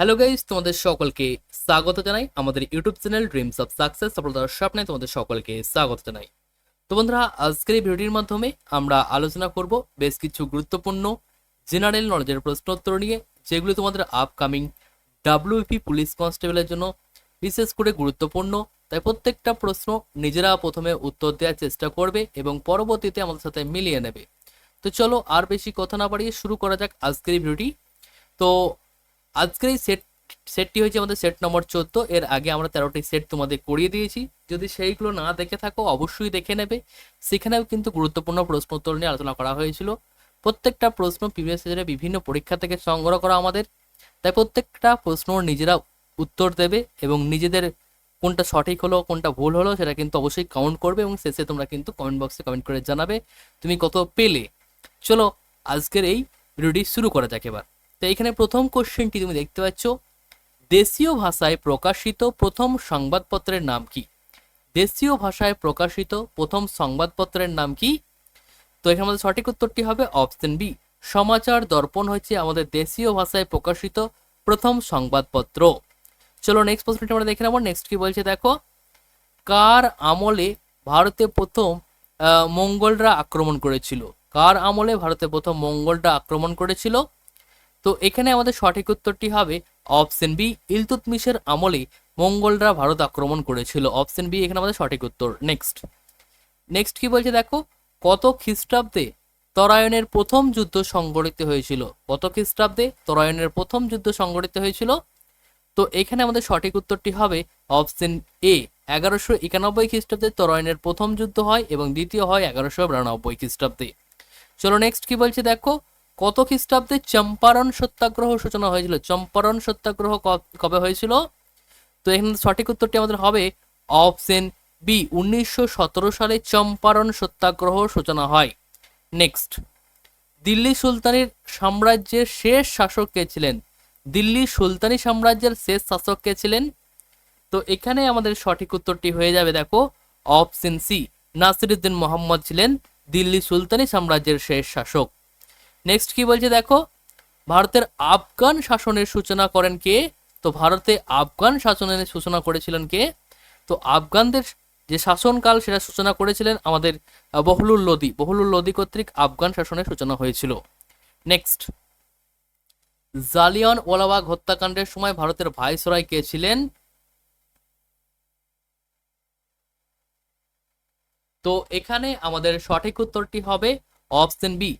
Hello guys তোমাদের সকলকে স্বাগত জানাই আমাদের YouTube channel dreams of success সফলতার স্বপ্নে তোমাদের সকলকে স্বাগত জানাই। তো বন্ধুরা, আজকের এই ভিডিওটির মাধ্যমে আমরা আলোচনা করব বেশ কিছু গুরুত্বপূর্ণ জেনারেল নলেজের প্রশ্নোত্তর নিয়ে, যেগুলো তোমাদের আপকামিং ডাব্লিউপি পুলিশ কনস্টেবলের জন্য বিশেষ করে গুরুত্বপূর্ণ। তাই প্রত্যেকটা প্রশ্ন নিজেরা প্রথমে উত্তর দেওয়ার চেষ্টা করবে এবং পরবর্তীতে আমাদের সাথে মিলিয়ে নেবে। তো চলো আর বেশি কথা না বাড়িয়ে শুরু করা যাক আজকের এই ভিডিওটি। তো আজকের এই সেট সেটটি হয়েছে আমাদের সেট নম্বর চোদ্দ। এর আগে আমরা তেরোটি সেট তোমাদের করিয়ে দিয়েছি। যদি সেইগুলো না দেখে থাকো, অবশ্যই দেখে নেবে। সেখানেও কিন্তু গুরুত্বপূর্ণ প্রশ্ন উত্তর নিয়ে আলোচনা করা হয়েছিল। প্রত্যেকটা প্রশ্ন প্রিভিয়াস ইয়ারে বিভিন্ন পরীক্ষা থেকে সংগ্রহ করা আমাদের। তাই প্রত্যেকটা প্রশ্ন নিজেরা উত্তর দেবে এবং নিজেদের কোনটা সঠিক হলো, কোনটা ভুল হলো, সেটা কিন্তু অবশ্যই কাউন্ট করবে এবং শেষে তোমরা কিন্তু কমেন্ট বক্সে কমেন্ট করে জানাবে তুমি কত পেলে। চলো আজকের এই ভিডিওটি শুরু করা যাক এবার। তো এখানে প্রথম কোশ্চেনটি তুমি দেখতে পাচ্ছ। দেশীয় ভাষায় প্রকাশিত প্রথম সংবাদপত্রের নাম কি? দেশীয় ভাষায় প্রকাশিত প্রথম সংবাদপত্রের নাম কি? তো এখানে আমাদের সঠিক উত্তরটি হবে অপশন বি সমাচার দর্পণ হচ্ছে আমাদের দেশীয় ভাষায় প্রকাশিত প্রথম সংবাদপত্র। চলো নেক্সট প্রশ্নটি আমরা দেখে নেব। নেক্সট কি বলছে দেখো? কার আমলে ভারতে প্রথম মঙ্গলরা আক্রমণ করেছিল? কার আমলে ভারতে প্রথম মঙ্গলরা আক্রমণ করেছিল? তো এখানে আমাদের সঠিক উত্তরটি হবে অপশন বি ইলতুতমিশের আমলে মঙ্গলরা ভারত আক্রমণ করেছিল। অপশন বি এখানে আমাদের সঠিক উত্তর। নেক্সট নেক্সট কি বলছে দেখো? কত খ্রিস্টাব্দে তরায়ণের প্রথম যুদ্ধ সংগঠিত হয়েছিল? কত খ্রিস্টাব্দে তরায়ণের প্রথম যুদ্ধ সংগঠিত হয়েছিল? তো এখানে আমাদের সঠিক উত্তরটি হবে অপশন এ এগারোশো একানব্বই খ্রিস্টাব্দে তরায়ণের প্রথম যুদ্ধ হয় এবং দ্বিতীয় হয় এগারোশো বিরানব্বই খ্রিস্টাব্দে। চলো নেক্সট কি বলছে দেখো? কত খ্রিস্টাব্দে চম্পারণ সত্যাগ্রহ সূচনা হয়েছিল? চম্পারণ সত্যাগ্রহ কবে হয়েছিল? তো এখানে সঠিক উত্তরটি আমাদের হবে অপশন বি উনিশশো সতেরো সালে চম্পারণ সত্যাগ্রহ সূচনা হয়। নেক্সট দিল্লি সুলতানের সাম্রাজ্যের শেষ শাসক কে ছিলেন? দিল্লি সুলতানি সাম্রাজ্যের শেষ শাসক কে ছিলেন? তো এখানে আমাদের সঠিক উত্তরটি হয়ে যাবে, দেখো, অপশন সি নাসিরুদ্দিন মোহাম্মদ ছিলেন দিল্লি সুলতানি সাম্রাজ্যের শেষ শাসক। নেক্সট কি বলছে দেখো? ভারতের আফগান শাসনের সূচনা করেন কে? তো ভারতে আফগান শাসনের সূচনা করেছিলেন কে? তো আফগানদের যে শাসনকাল সেটা সূচনা করেছিলেন আমাদের বহলুল লোদি বহলুল লোদি কর্তৃক আফগান শাসনের সূচনা হয়েছিল। নেক্সট জালিয়ান ওলাবাগ হত্যাকাণ্ডের সময় ভারতের ভাইসরয় কে ছিলেন? তো এখানে আমাদের সঠিক উত্তরটি হবে অপশন বি।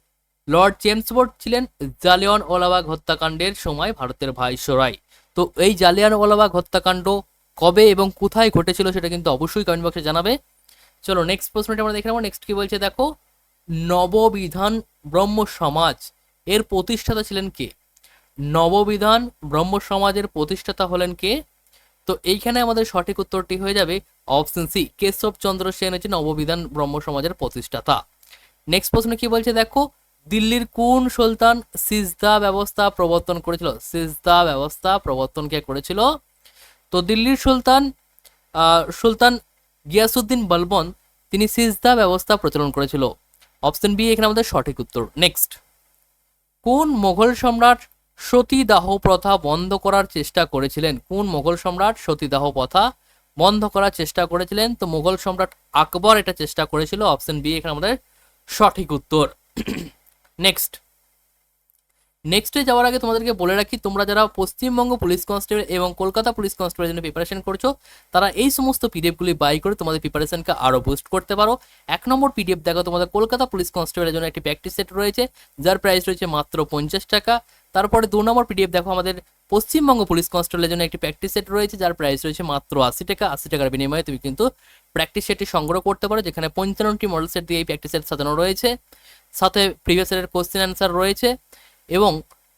লর্ড চেমসবোর্ড ছিলেন জালিয়ান ওয়ালাবাগ হত্যাকাণ্ডের সময় ভারতের ভাইসরয়। তো এই জালিয়ান ওয়ালাবাগ হত্যাকাণ্ড কবে এবং কোথায় ঘটেছিল সেটা কিন্তু অবশ্যই কমেন্ট বক্সে জানাবে। চলো নেক্সট প্রশ্নটা আমরা দেখে নেব। নেক্সট কি বলছে দেখো? নববিধান ব্রহ্ম সমাজ এর প্রতিষ্ঠাতা ছিলেন কে? নববিধান ব্রহ্ম সমাজের প্রতিষ্ঠাতা হলেন কে? তো এইখানে আমাদের সঠিক উত্তরটি হয়ে যাবে অপশন সি কেশব চন্দ্র সেন হচ্ছে নববিধান ব্রহ্ম সমাজের প্রতিষ্ঠাতা। নেক্সট প্রশ্ন কি বলছে দেখো? দিল্লির কোন সুলতান সিজদা ব্যবস্থা প্রবর্তন করেছিল? সিজদা ব্যবস্থা প্রবর্তন কে করেছিল? তো দিল্লির সুলতান সুলতান গিয়াসুদ্দিন বলবন, তিনি সিজদা ব্যবস্থা প্রচলন করেছিল। অপশন বি, এখানে আমাদের সঠিক উত্তর। নেক্সট কোন মোগল সম্রাট সতীদাহ প্রথা বন্ধ করার চেষ্টা করেছিলেন? কোন মোগল সম্রাট সতীদাহ প্রথা বন্ধ করার চেষ্টা করেছিলেন? তো মোগল সম্রাট আকবর এটা চেষ্টা করেছিল। অপশন বি, এখানে আমাদের সঠিক উত্তর। নেক্সট নেক্সটে যাওয়ার আগে তোমাদেরকে বলে রাখি, তোমরা যারা পশ্চিমবঙ্গ পুলিশ কনস্টেবল এবং কলকাতা পুলিশ কনস্টেবলের জন্য প্রিপারেশন করছ, তারা এই সমস্ত পিডিএফগুলি বাই করে তোমাদের প্রিপারেশনকে আরও বুস্ট করতে পারো। এক নম্বর পিডিএফ দেখো, তোমাদের কলকাতা পুলিশ কনস্টেবলের জন্য একটি প্র্যাকটিস সেট রয়েছে, যার প্রাইস রয়েছে মাত্র পঞ্চাশ টাকা। তারপরে দু নম্বর পিডিএফ দেখো, আমাদের পশ্চিমবঙ্গ পুলিশ কনস্টেবলের জন্য একটি প্র্যাকটিস সেট রয়েছে, যার প্রাইস রয়েছে মাত্র আশি টাকা। আশি টাকার বিনিময়ে তুমি কিন্তু প্র্যাকটিস সেটটি সংগ্রহ করতে পারো, যেখানে পঞ্চান্নটি মডেল সেট দিয়ে এই প্র্যাকটিস সেট সাজানো রয়েছে। সাথে প্রিভিয়াস ইয়ারের কোশ্চেন অ্যান্সার রয়েছে এবং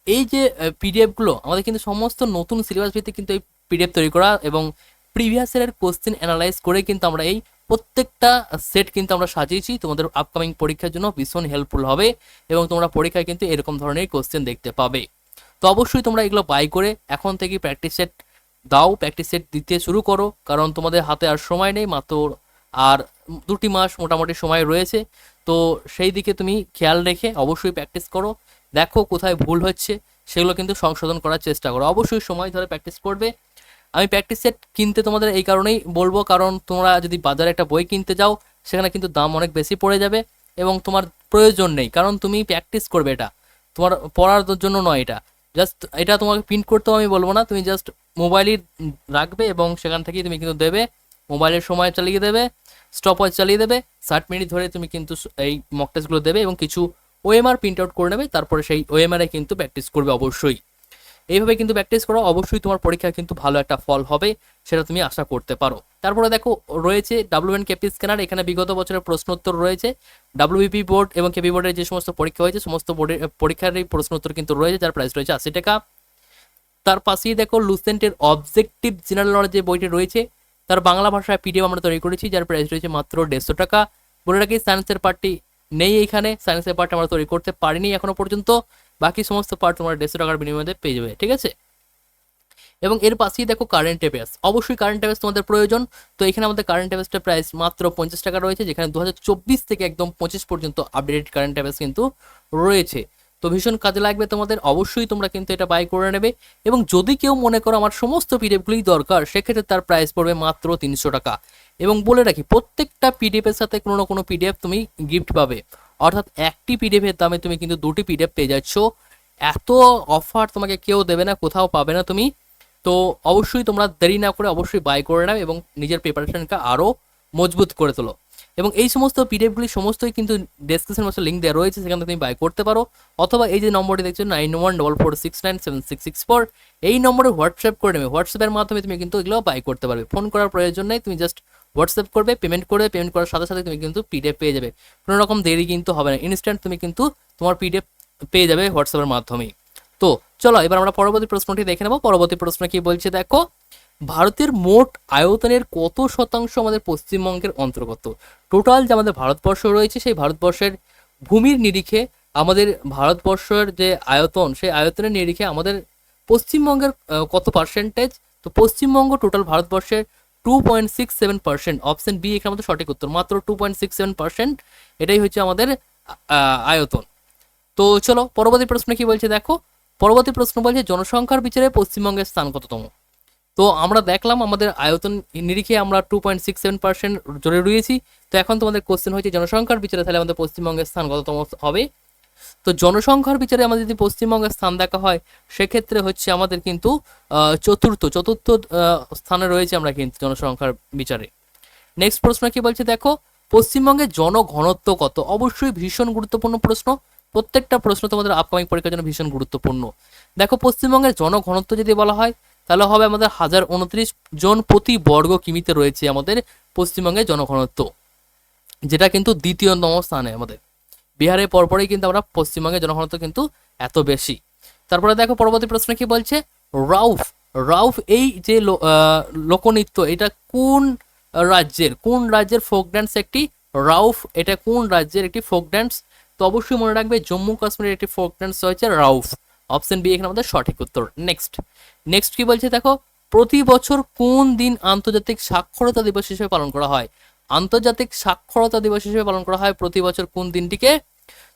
এই যে পিডিএফগুলো আমাদের কিন্তু সমস্ত নতুন সিলেবাস ভিত্তিক কিন্তু এই পিডিএফ তৈরি করা এবং প্রিভিয়াস ইয়ারের কোশ্চেন অ্যানালাইজ করে কিন্তু আমরা এই প্রত্যেকটা সেট কিন্তু আমরা সাজিয়েছি। তোমাদের আপকামিং পরীক্ষার জন্য ভীষণ হেল্পফুল হবে এবং তোমরা পরীক্ষায় কিন্তু এরকম ধরনের কোশ্চেন দেখতে পাবে। তো অবশ্যই তোমরা এগুলো বাই করে এখন থেকে প্র্যাকটিস সেট দাও প্র্যাকটিস সেট দিতে শুরু করো, কারণ তোমাদের হাতে আর সময় নেই, মাত্র আর দুটি মাস মোটামুটি সময় রয়েছে। তো সেই দিকে তুমি খেয়াল রেখে অবশ্যই প্র্যাকটিস করো। দেখো কোথায় ভুল হচ্ছে, সেগুলো কিন্তু সংশোধন করার চেষ্টা করো। অবশ্যই সময় ধরে প্র্যাকটিস করবে। আমি প্র্যাকটিস সেট কিনতে তোমাদের এই কারণেই বলব, কারণ তোমরা যদি বাজারে একটা বই কিনতে যাও, সেখানে কিন্তু দাম অনেক বেশি পড়ে যাবে এবং তোমার প্রয়োজন নেই, কারণ তুমি প্র্যাকটিস করবে এটা। তোমার পড়ার জন্য নয় এটা। জাস্ট এটা তোমাকে প্রিন্ট করতেও আমি বলব না, তুমি জাস্ট মোবাইলই রাখবে এবং সেখান থেকেই তুমি কিন্তু দেবে মোবাইলের সময় চালিয়ে দেবে। স্টপ ওয়াচ চালিয়ে দেবে, ষাট মিনিট ধরে তুমি কিন্তু এই মক টেস্টগুলো দেবে এবং কিছু ওএমআর প্রিন্ট আউট করে নেবে, তারপরে সেই ওএমআরে কিন্তু প্র্যাকটিস করবে অবশ্যই। এইভাবে কিন্তু প্র্যাকটিস করো, অবশ্যই তোমার পরীক্ষায় কিন্তু ভালো একটা ফল হবে, সেটা তুমি আশা করতে পারো। তারপরে দেখো, রয়েছে ডাব্লিউএন কেপি স্ক্যানার এখানে বিগত বছরের প্রশ্নোত্তর রয়েছে। ডাব্লিউবিপি বোর্ড এবং কেপি বোর্ডের যে সমস্ত পরীক্ষা হয়েছে, সমস্ত বোর্ডের পরীক্ষার এই প্রশ্নোত্তর কিন্তু রয়েছে, যার প্রাইস রয়েছে আশি টাকা। তার পাশেই দেখো লুসেন্টের অবজেক্টিভ জেনারেল নলেজ যে বইটি রয়েছে তার বাংলা ভাষায় পিডিএফ আমরা তৈরি করেছি, যার প্রাইস রয়েছে মাত্র দেড়শো টাকা। বলে রাখি সায়েন্সের পার্টটি নেই এইখানে সায়েন্সের পার্ট আমরা তৈরি করতে পারিনি এখনও পর্যন্ত। বাকি সমস্ত পার্ট তোমরা দেড়শো টাকার বিনিময়ে পেয়ে যাবে, ঠিক আছে? এবং এর পাশেই দেখো কারেন্ট অ্যাফেয়ার্স অবশ্যই কারেন্ট অ্যাফেয়ার্স তোমাদের প্রয়োজন। তো এখানে আমাদের কারেন্ট অ্যাফেয়ার্সটার প্রাইস মাত্র পঞ্চাশ টাকা রয়েছে, যেখানে দু হাজার চব্বিশ থেকে একদম পঁচিশ পর্যন্ত আপডেটেড কারেন্ট অ্যাফেয়ার্স কিন্তু রয়েছে। তো ভীষণ কাজে লাগবে তোমাদের, অবশ্যই তোমরা কিন্তু এটা বাই করে নেবে। এবং যদি কেউ মনে করো আমার সমস্ত পিডিএফগুলোই দরকার, সেক্ষেত্রে তার প্রাইস পড়বে মাত্র তিনশো টাকা। এবং বলে রাখি, প্রত্যেকটা পিডিএফ এর সাথে কোনো না কোনো পিডিএফ তুমি গিফট পাবে। অর্থাৎ একটি পিডিএফ এর দামে তুমি কিন্তু দুটি পিডিএফ পেয়ে যাচ্ছ। এত অফার তোমাকে কেউ দেবে না, কোথাও পাবে না তুমি। তো অবশ্যই তোমরা দেরি না করে অবশ্যই বাই করে নাও এবং নিজের প্রিপারেশনকে আরও মজবুত করে তোলো। এবং এই সমস্ত পিডিএফগুলি সমস্তই কিন্তু ডেসক্রিপশন বক্সে লিঙ্ক দেওয়া রয়েছে, সেখানে তুমি বাই করতে পারো। অথবা এই যে নম্বরটি দেখছ nine one double four six nine seven six six four এই নম্বরে হোয়াটসঅ্যাপ করে নেবে। হোয়াটসঅ্যাপের মাধ্যমে তুমি কিন্তু এগুলো বাই করতে পারবে। ফোন করার প্রয়োজন নেই, তুমি জাস্ট হোয়াটসঅ্যাপ করবে পেমেন্ট করবে পেমেন্ট করার সাথে সাথে তুমি কিন্তু পিডিএফ পেয়ে যাবে। কোনো রকম দেরি কিন্তু হবে না। ইনস্ট্যান্ট তুমি কিন্তু তোমার পিডিএফ পেয়ে যাবে হোয়াটসঅ্যাপের মাধ্যমেই। তো চলো, এবার আমরা পরবর্তী প্রশ্নটি দেখে নেব। পরবর্তী প্রশ্ন কি বলছে দেখো ভারতের মোট আয়তনের কত শতাংশ আমাদের পশ্চিমবঙ্গের অন্তর্গত? টোটাল যে আমাদের ভারতবর্ষ রয়েছে, সেই ভারতবর্ষের ভূমির নিরিখে আমাদের ভারতবর্ষের যে আয়তন, সেই আয়তনের নিরিখে আমাদের পশ্চিমবঙ্গের কত পার্সেন্টেজ তো পশ্চিমবঙ্গ টোটাল ভারতবর্ষের two point six seven percent option B এখানে আমাদের সঠিক উত্তর, মাত্র two point six seven percent এটাই হচ্ছে আমাদের আয়তন। তো চলো, পরবর্তী প্রশ্ন কি বলছে? দেখো, পরবর্তী প্রশ্ন বলছে, জনসংখ্যার বিচারে পশ্চিমবঙ্গের স্থান কততম? তো আমরা দেখলাম আমাদের আয়তন নিরিখে আমরা two point six seven percent জোরে রয়েছি। তো এখন তোমাদের কোশ্চেন হয়েছে জনসংখ্যার বিচারে তাহলে আমাদের পশ্চিমবঙ্গের স্থান কততম হবে? তো জনসংখ্যার বিচারে আমাদের যদি পশ্চিমবঙ্গের স্থান দেখা হয়, সেক্ষেত্রে হচ্ছে আমাদের কিন্তু চতুর্থ চতুর্থ স্থানে রয়েছে আমরা কিন্তু জনসংখ্যার বিচারে। নেক্সট প্রশ্ন কি বলছে দেখো, পশ্চিমবঙ্গের জনঘনত্ব কত? অবশ্যই ভীষণ গুরুত্বপূর্ণ প্রশ্ন। প্রত্যেকটা প্রশ্ন তোমাদের আপকামিং পরীক্ষার জন্য ভীষণ গুরুত্বপূর্ণ। দেখো, পশ্চিমবঙ্গের জনঘনত্ব যদি বলা হয় তাহলে হবে আমাদের হাজার উনত্রিশ জন প্রতি বর্গ কিমিতে রয়েছে আমাদের পশ্চিমবঙ্গের জনঘনত্ব, যেটা কিন্তু দ্বিতীয়তম স্থানে আমাদের। বিহারের পরপরই কিন্তু আমরা পশ্চিমবঙ্গের জনঘনত্ব কিন্তু এত বেশি। তারপরে দেখো পরবর্তী প্রশ্ন কি বলছে? রাউফ রাউফ এই যে লোকনৃত্য, এটা কোন রাজ্যের কোন রাজ্যের ফোক ড্যান্স একটি রাউফ, এটা কোন রাজ্যের একটি ফোক ড্যান্স তো অবশ্যই মনে রাখবে, জম্মু কাশ্মীরের একটি ফোক ড্যান্স হয়েছে রাউফ। অপশন বি এখানে আমাদের সঠিক উত্তর। নেক্সট নেক্সট কি বলছে দেখো, প্রতি বছর কোন দিন আন্তর্জাতিক সাক্ষরতা দিবস হিসেবে পালন করা হয়? আন্তর্জাতিক সাক্ষরতা দিবস হিসেবে পালন করা হয় প্রতি বছর কোন দিনটিকে?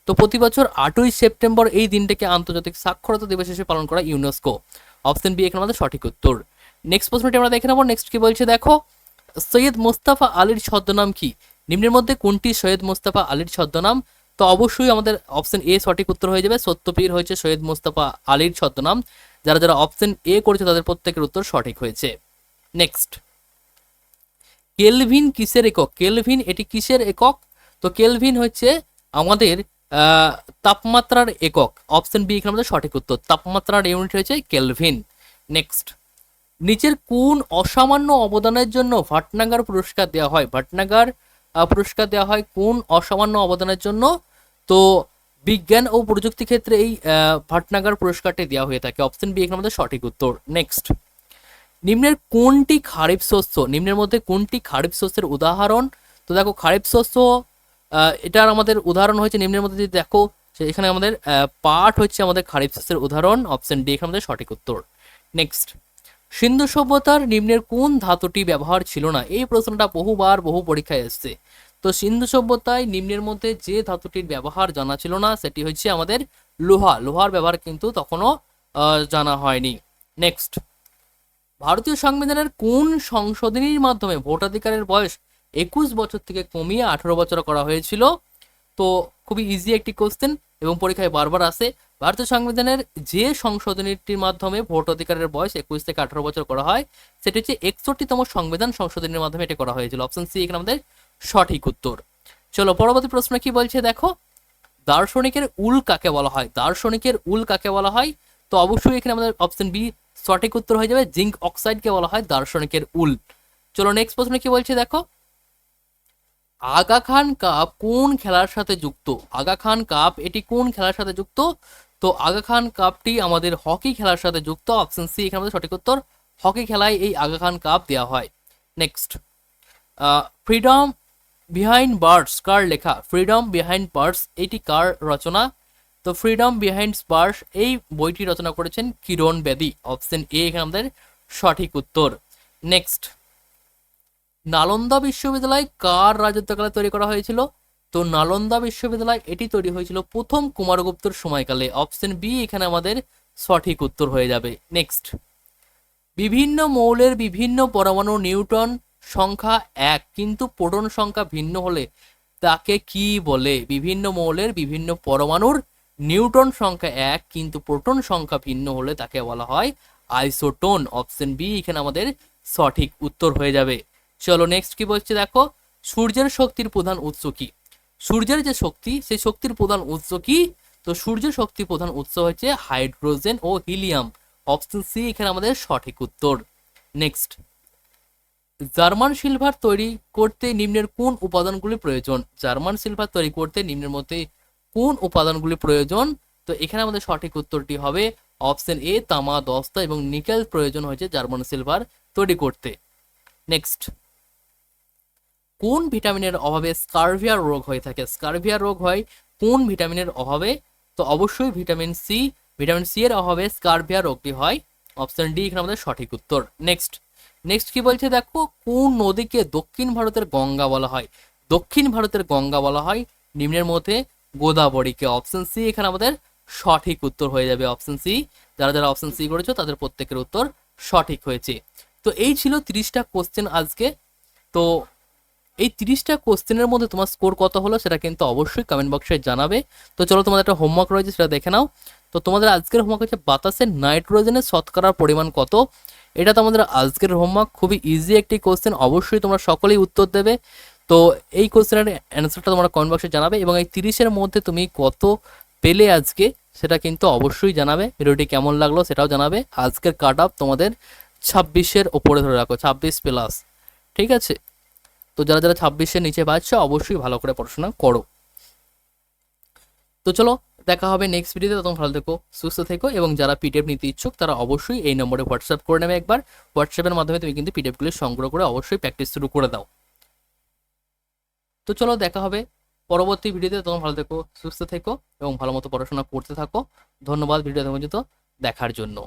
তো প্রতি বছর আটই সেপ্টেম্বর এই দিনটিকে আন্তর্জাতিক সাক্ষরতা দিবস হিসেবে পালন করা ইউনেস্কো অপশন বি এখানে আমাদের সঠিক উত্তর। নেক্সট প্রশ্নটি আমরা দেখে নেব। নেক্সট কি বলছে দেখো, সৈয়দ মোস্তাফা আলীর ছদ্মনাম কি? নিম্নের মধ্যে কোনটি সৈয়দ মোস্তাফা আলীর ছদ্মনাম? তো অবশ্যই আমাদের অপশন এ সঠিক উত্তর হয়ে যাবে। সত্যপীর হয়েছে সৈয়দ মোস্তাফা আলীর ছদ্মনাম। যারা যারা অপশন এ করেছে তাদের প্রত্যেকের উত্তর সঠিক হয়েছে। নেক্সট কেলভিন কিসের একক? কেলভিন এটি কিসের একক? তো কেলভিন হচ্ছে আমাদের তাপমাত্রার একক। অপশন বি এখানে আমাদের সঠিক উত্তর। তাপমাত্রার ইউনিট হয়েছে কেলভিন। নেক্সট নিচের কোন অসামান্য অবদানের জন্য ভাটনাগার পুরস্কার দেওয়া হয়? ভাটনাগার পুরস্কার দেওয়া হয় কোন অসামান্য অবদানের জন্য? তো বিজ্ঞান ও প্রযুক্তি ক্ষেত্রে এই ভাটনাগার পুরস্কারটি দেওয়া হয়ে থাকে। অপশন বি এখানে আমাদের সঠিক উত্তর। নেক্সট নিম্নের কোনটি খারিফ শস্য? নিম্নের মধ্যে কোনটি খারিফ শস্যের উদাহরণ? তো দেখো, খারিফ শস্য এটার আমাদের উদাহরণ হয়েছে নিম্নের মধ্যে যদি দেখো এখানে আমাদের পাট হচ্ছে আমাদের খারিফ শস্যের উদাহরণ। অপশন ডি এখানে আমাদের সঠিক উত্তর। নেক্সট সিন্ধু সভ্যতার নিম্নের কোন ধাতুটি ব্যবহার ছিল না? এই প্রশ্নটা বহুবার বহু পরীক্ষায় এসেছে। তো সিন্ধু সভ্যতায় নিম্নের মধ্যে যে ধাতুটির ব্যবহার জানা ছিল না, সেটি হচ্ছে আমাদের লোহা। লোহার ব্যবহার কিন্তু তখনও জানা হয়নি। নেক্সট ভারতীয় সংবিধানের কোন সংশোধনীর মাধ্যমে ভোটাধিকারের বয়স একুশ বছর থেকে কমিয়ে আঠারো বছর করা হয়েছিল? তো খুবই ইজি একটি কোশ্চেন এবং পরীক্ষায় বারবার আসে। ভারতীয় সংবিধানের যে সংশোধনীটির মাধ্যমে ভোট অধিকারের বয়স একুশ থেকে আঠারো বছর করা হয়, সেটি হচ্ছে একষট্টিতম সংবিধান সংশোধনীর মাধ্যমে এটি করা হয়েছিল। অপশন সি এখানে আমাদের সঠিক উত্তর। চলো, পরবর্তী প্রশ্ন কি বলছে? দেখো, দার্শনিকের উল কাকে বলা হয়? দার্শনিকের উল কাকে বলা হয়? তো অবশ্যই এখানে আমাদের অপশন বি সঠিক উত্তর হয়ে যাবে। জিঙ্ক অক্সাইডকে বলা হয়? দার্শনিকের উল। চলো নেক্সট প্রশ্ন কি বলছে? দেখো, আগা খান কাপ কোন খেলার সাথে যুক্ত? আগা খান কাপ এটি কোন খেলার সাথে যুক্ত? তো আগা খান কাপটি আমাদের হকি খেলার সাথে যুক্ত। অপশন সি এখানে আমাদের সঠিক উত্তর, হকি খেলায় এই আগা খান কাপ দেওয়া হয়। নেক্সট ফ্রিডম বিহাইন্ড বার্ডস কার লেখা? ফ্রিডম বিহাইন্ড বার্ডস এটি কার রচনা? তো ফ্রিডম বিহাইন্ড বার্ডস এই বইটি রচনা করেছেন কিরণ বেদি। অপশন এ এখানে আমাদের সঠিক উত্তর। নেক্সট নালন্দা বিশ্ববিদ্যালয় কার রাজত্বকালে তৈরি করা হয়েছিল? তো নালন্দা বিশ্ববিদ্যালয় এটি তৈরি হয়েছিল প্রথম কুমারগুপ্তর সময়কালে। অপশন বি এখানে আমাদের সঠিক উত্তর হয়ে যাবে। নেক্সট বিভিন্ন মৌলের বিভিন্ন পরমাণু নিউটন সংখ্যা এক, কিন্তু প্রোটন সংখ্যা ভিন্ন হলে তাকে কি বলে? বিভিন্ন মৌলের বিভিন্ন পরমাণুর নিউটন সংখ্যা এক, কিন্তু প্রোটন সংখ্যা ভিন্ন হলে তাকে বলা হয় আইসোটোন। অপশন বি এখানে আমাদের সঠিক উত্তর হয়ে যাবে। চলো নেক্সট কি বলছে দেখো? সূর্যের শক্তির প্রধান উৎস কি? সূর্যের যে শক্তি, সেই শক্তির প্রধান উৎস কি? তো সূর্য শক্তি প্রধান উৎস হচ্ছে হাইড্রোজেন ও হিলিয়াম। অপশন সি এখানে আমাদের সঠিক উত্তর। নেক্সট জার্মান সিলভার তৈরি করতে নিম্নের কোন উপাদানগুলি প্রয়োজন? জার্মান সিলভার তৈরি করতে নিম্নের মধ্যে কোন উপাদানগুলি প্রয়োজন? তো এখানে আমাদের সঠিক উত্তরটি হবে অপশন এ, তামা, দস্তা এবং নিকেল প্রয়োজন হয়েছে জার্মান সিলভার তৈরি করতে। নেক্সট কোন ভিটামিনের অভাবে স্কারভিয়ার রোগ হয়ে থাকে? স্কারভিয়ার রোগ হয় কোন ভিটামিনের অভাবে? তো অবশ্যই ভিটামিন সি ভিটামিন সি এর অভাবে স্কারভিয়া রোগটি হয়। অপশন ডি, এখানে আমাদের সঠিক উত্তর। নেক্সট। নেক্সট কি বলছে দেখো? কোন নদীকে দক্ষিণ ভারতের গঙ্গা বলা হয়? দক্ষিণ ভারতের গঙ্গা বলা হয়। নিম্নের মধ্যে গোদাবরীকে। অপশন সি, এখানে আমাদের সঠিক উত্তর হয়ে যাবে অপশন সি। যারা যারা অপশন সি করেছ, তাদের প্রত্যেকের উত্তর সঠিক হয়েছে। তো এই ছিল তিরিশটা কোশ্চেন আজকে। তো এই তিরিশটা কোশ্চেনের মধ্যে তোমার স্কোর কত হলো সেটা কিন্তু অবশ্যই কমেন্ট বক্সে জানাবে। তো চলো তোমাদের একটা হোমওয়ার্ক রয়েছে সেটা দেখে নাও। তো তোমাদের আজকের হোমওয়ার্ক হচ্ছে বাতাসে নাইট্রোজেনের শতকরার পরিমাণ কত? এটা তোমাদের আজকের হোমওয়ার্ক খুবই ইজি একটি কোশ্চেন অবশ্যই তোমরা সকলেই উত্তর দেবে। তো এই কোশ্চেনের অ্যান্সারটা তোমরা কমেন্ট বক্সে জানাবে এবং এই তিরিশের মধ্যে তুমি কত পেলে আজকে সেটা কিন্তু অবশ্যই জানাবে। ভিডিওটি কেমন লাগল সেটাও জানাবে। আজকের কাট আপ তোমাদের ছাব্বিশের ওপরে ধরে রাখো, ছাব্বিশ প্লাস ঠিক আছে? তো যারা যারা ছাব্বিশের নিচে পাচ্ছ, অবশ্যই ভালো করে পড়াশোনা করো। তো চলো, দেখা হবে নেক্সট ভিডিওতে তখন ভালো থেকো, সুস্থ থেকো, এবং যারা পিডিএফ নিতে ইচ্ছুক, তারা অবশ্যই এই নম্বরে হোয়াটসঅ্যাপ করে নেবে একবার। হোয়াটসঅ্যাপের মাধ্যমে তুমি কিন্তু পিডিএফগুলি সংগ্রহ করে অবশ্যই প্র্যাকটিস শুরু করে দাও। তো চলো, দেখা হবে পরবর্তী ভিডিওতে তখন ভালো থেকো, সুস্থ থেকো, এবং ভালো মতো পড়াশোনা করতে থাকো। ধন্যবাদ ভিডিও পর্যন্ত দেখার জন্য।